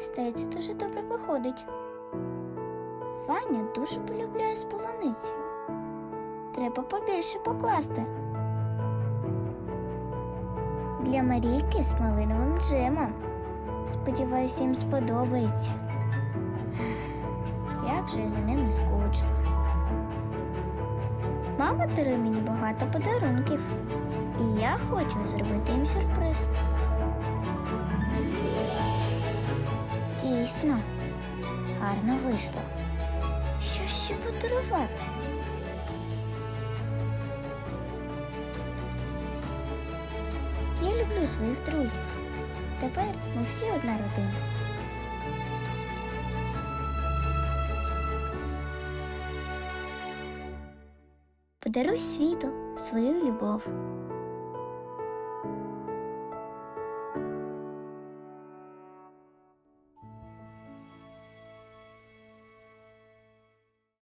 Здається, дуже добре виходить. Ваня дуже полюбляє з. Треба побільше покласти. Для Марійки з малиновим джемом. Сподіваюся, їм сподобається. Як же я за ними скучила. Мама дарує мені багато подарунків, і я хочу зробити їм сюрприз. Дійсно, гарно вийшло. Що ще подарувати? Я люблю своїх друзів. Тепер ми всі одна родина. Подаруй світу свою любов.